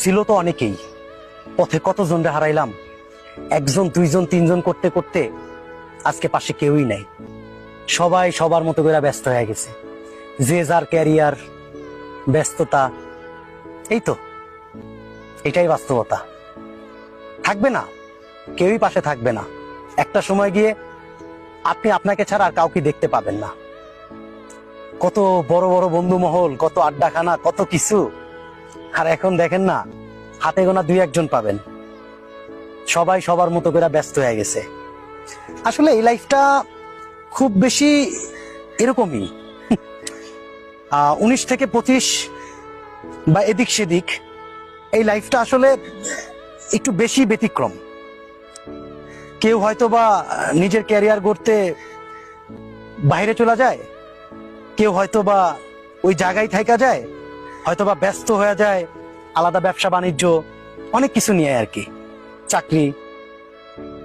ছিল তো অনেকেই। পথে কতজনরে হারাইলাম? একজন, দুইজন, তিনজন করতে করতে আজকে পাশে কেউই নাই। সবাই সবার মতো করে ব্যস্ত হয়ে গেছে। যে যার ক্যারিয়ার, ব্যস্ততা, এই তো। এটাই বাস্তবতা। থাকবে না। কেউই পাশে থাকবে না। একটা সময় গিয়ে আপনি আপনাকে ছাড়া আর কাউকে দেখতে পাবেন না। কত বড় বড় বন্ধু মহল কত আড্ডাখানা, কত কিছু। আর এখন দেখেন না, হাতে গোনা দুই একজন পাবেন। সবাই সবার মতো করে ব্যস্ত হয়ে গেছে। আসলে এই লাইফটা খুব বেশি এরকমই। উনিশ থেকে পঁচিশ বা এদিক সেদিক, এই লাইফটা আসলে একটু বেশি ব্যতিক্রম। কেউ হয়তো বা নিজের ক্যারিয়ার গড়তে বাইরে চলে যায়, কেউ হয়তো বা ওই জায়গায় থাকা যায় হয়তো বা ব্যস্ত হয়ে যায়, আলাদা ব্যবসা, বাণিজ্য, অনেক কিছু নিয়ে আর কি, চাকরি।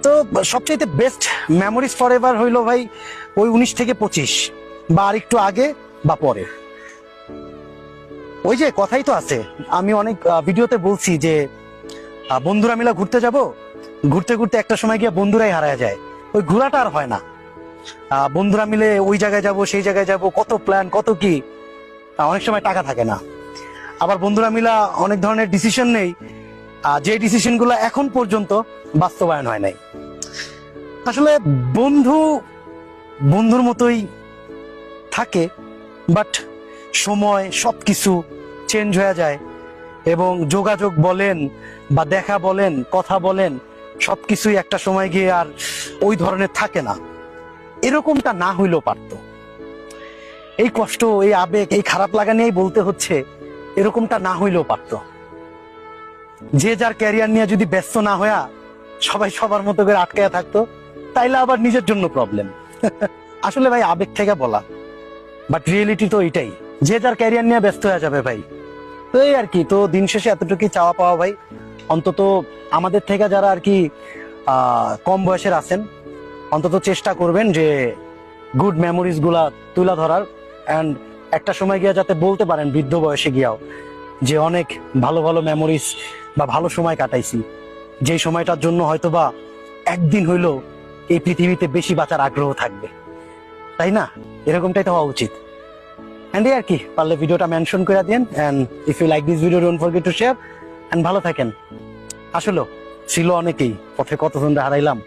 তো সবচেয়ে বেস্ট মেমোরিজ ফর এভার হইল ভাই ওই উনিশ থেকে পঁচিশ, বা আর একটু আগে বা পরে। ওই যে কথাই তো আছে, আমি অনেক ভিডিওতে বলছি যে বন্ধুরা মিলে ঘুরতে যাব, ঘুরতে ঘুরতে একটা সময় গিয়ে বন্ধুরাই হারায় যায়, ওই ঘোরাটা আর হয় না। বন্ধুরা মিলে ওই জায়গায় যাব, সেই জায়গায় যাব, কত প্ল্যান কত কি অনেক সময় টাকা থাকে না। আবার বন্ধুরা মিলা অনেক ধরনের ডিসিশন নেই। যে ডিসিশনগুলো এখন পর্যন্ত বাস্তবায়ন হয় নাই। আসলে বন্ধু, বন্ধুর মতোই থাকে বাট সময় সবকিছু চেঞ্জ হয়ে যায়। এবং যোগাযোগ বলেন বা দেখা বলেন, কথা বলেন, সবকিছুই একটা সময় গিয়ে আর ওই ধরনের থাকে না। এরকমটা না হইলেও পারত। এই কষ্ট, এই আবেগ, এই খারাপ লাগা নিয়েই বলতে হচ্ছে এরকমটা না হইলেও পারত। যে যার ক্যারিয়ার নিয়ে যদি ব্যস্ত না হইয়া সবাই সবার মতো করে আটকায়া থাকতো, তাইলে আবার নিজের জন্য প্রবলেম আসলে ভাই, আবেগ থেকে বলা। বাট রিয়েলিটি তো এটাই। যে যার ক্যারিয়ার নিয়ে ব্যস্ত হয়ে যাবে ভাই। তো এই আর কি, তো দিন শেষে এতটুকুই চাওয়া পাওয়া ভাই। অন্তত আমাদের থেকে যারা আর কি কম বয়সের আছেন, অন্তত চেষ্টা করবেন যে গুড মেমোরিজগুলা তুলা ধরার। অ্যান্ড একটা সময় গিয়ে যাতে বলতে পারেন বৃদ্ধ বয়সে গিয়াও যে অনেক ভালো ভালো মেমোরিজ বা ভালো সময় কাটাইছি। যে সময়টার জন্য হয়তো বা একদিন হইল এই পৃথিবীতে বেশি বাঁচার আগ্রহ থাকবে। তাই না? এরকমটাই তো হওয়া উচিত। অ্যান্ড আর কি, পারলে ভিডিওটা মেনশন করে দিন and if you like this video don't forget to share and ভালো থাকেন। আসলে ছিল অনেকেই, পথে কতজন হারাইলাম।